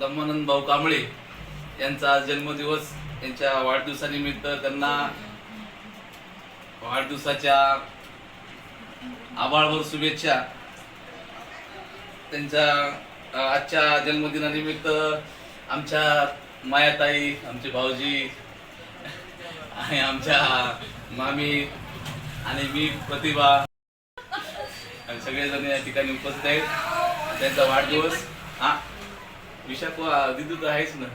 दम्मानंद भाऊ कांबळे यांचा आज जन्मदिवस. यांच्या वाढदिवसानिमित्त त्यांना वाढदिवसाच्या आभाळभर शुभेच्छा. त्यांच्या आजच्या जन्मदिनानिमित्त आमच्या मायाताई आमचे भाऊजी आणि आमच्या मामी आणि मी प्रतिभा. सगळेजण या ठिकाणी उपस्थित आहेत. त्यांचा वाढदिवस. हा. विशाख दिदू तर आहेच ना.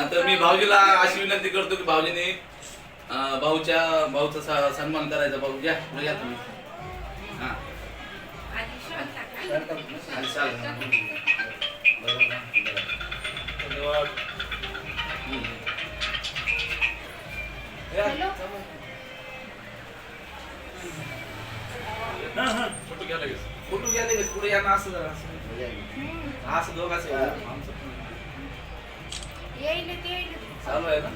आता मी भाऊजीला अशी विनंती करतो की भाऊजीने भाऊच्या भाऊचा सन्मान करायचा. भाऊ घ्या घ्या तुम्ही. हा. आणि फोटो घ्या लगेच. फोटो घ्या लगेच. पुढे या ना असं जरा असं. असं दोघं असं आमचं. चालू आहे ना?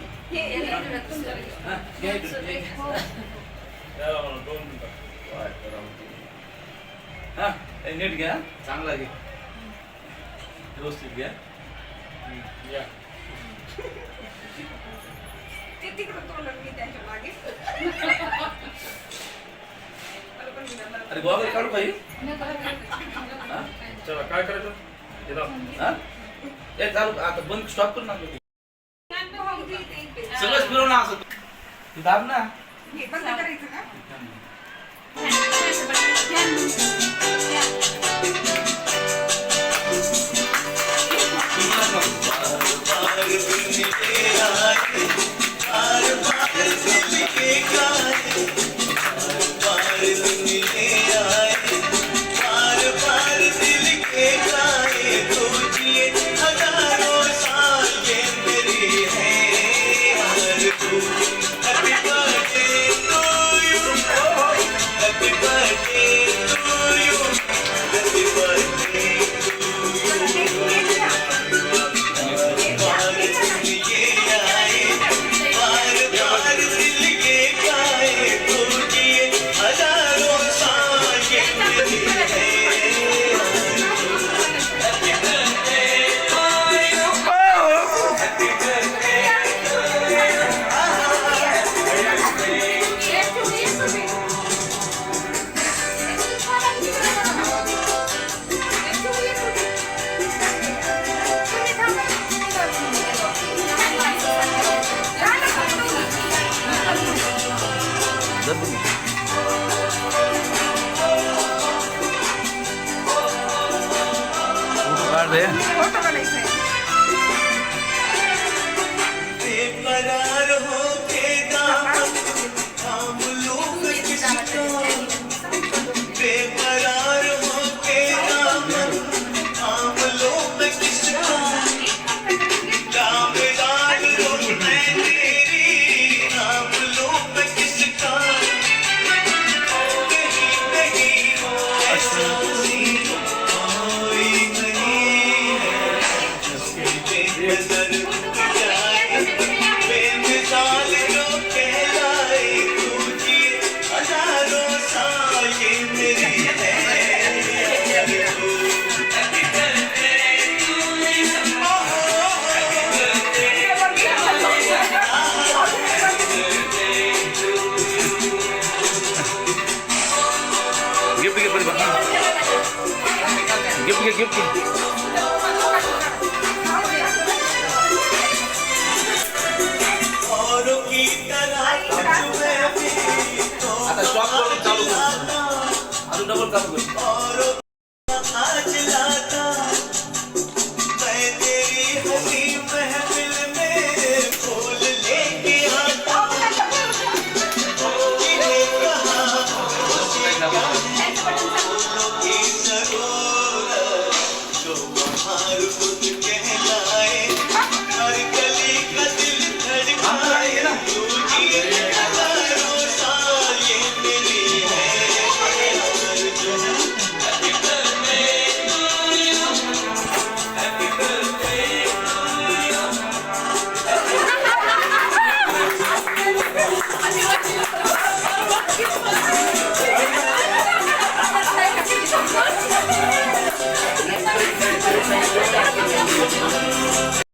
हा, घ्या इकडे, घ्या, घ्या. हा. हे नीट घ्या. चांगला घ्या व्यवस्थित घ्या. अरे गोवा काढू काही चला काय करायचं? हे? चालू आता बंद स्टॉप कर ना सगळंच फिरव ना असं. तू दाब ना. फोटो काढ vardı ya. ¿eh? Sige, pwede ba? Sige, sige.